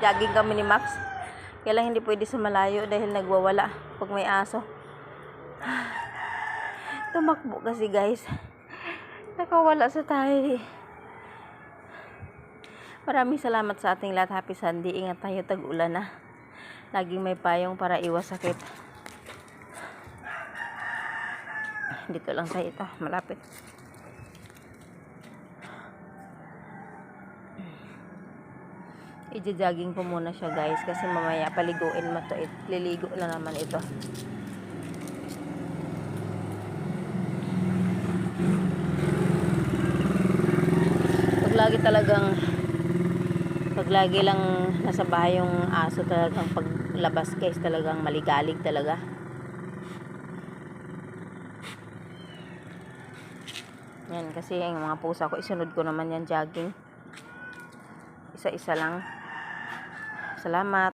Jogging kami ni Max. Kaya lang hindi pwede sa malayo dahil nagwawala pag may aso. Tumakbo kasi guys. Nakawala sa tayo eh. Maraming salamat sa ating lahat. Happy Sunday. Ingat tayo tag-ulan na. Laging may payong para iwas sakit. Dito lang tayo ito. Malapit. Ija-jogging ko muna siya guys kasi mamaya paliguin mo to. Liligo lang naman ito. Pag lagi talagang pag lagi lang nasa bahay yung aso talagang paglabas guys talagang maligalig talaga. Yan kasi yung mga pusa ko isunod ko naman yan jogging. Isa-isa lang. Salamat.